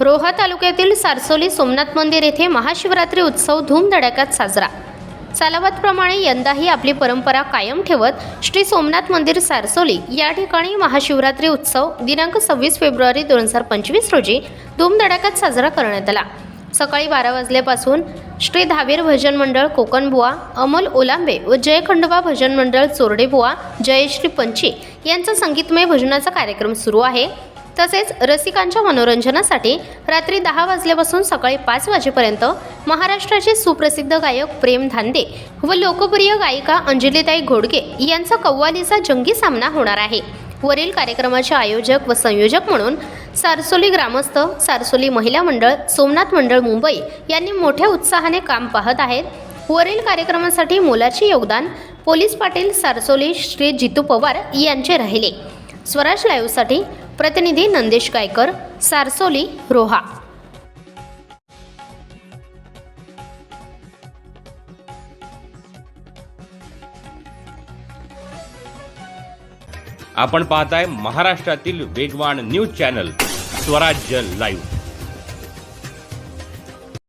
रोहा तालुक्यातील सारसोली सोमनाथ मंदिर येथे महाशिवरात्री उत्सव धूमधडाक्यात साजरा. सालाबादप्रमाणे यंदाही आपली परंपरा कायम ठेवत श्री सोमनाथ मंदिर सारसोली या ठिकाणी महाशिवरात्री उत्सव दिनांक सव्वीस फेब्रुवारी दोन हजार पंचवीस रोजी धूमधडाक्यात साजरा करण्यात आला. सकाळी बारा वाजल्यापासून श्री धावीर भजन मंडळ कोकणबुवा अमोल ओलांबे व जय खंडोबा भजन मंडळ चोरडेबुवा जयश्री पंची यांचा संगीतमय भजनाचा कार्यक्रम सुरू आहे. तसेच रसिकांच्या मनोरंजनासाठी रात्री दहा वाजल्यापासून सकाळी पाच वाजेपर्यंत महाराष्ट्राचे सुप्रसिद्ध गायक प्रेम धांदे व लोकप्रिय गायिका अंजलीताई घोडके यांचा कव्वालीचा जंगी सामना होणार आहे. वरील कार्यक्रमाचे आयोजक व संयोजक म्हणून सारसोली ग्रामस्थ सारसोली महिला मंडळ सोमनाथ मंडळ मुंबई यांनी मोठ्या उत्साहाने काम पाहत आहेत. वरील कार्यक्रमासाठी मोलाचे योगदान पोलीस पाटील सारसोली श्री जितू पवार यांचे राहिले. स्वराज लाईव्हसाठी प्रतिनिधी नंदेश गायकर सारसोली रोहा. आपण पाहताय महाराष्ट्रातील वेगवान न्यूज चॅनल स्वराज्य लाईव्ह.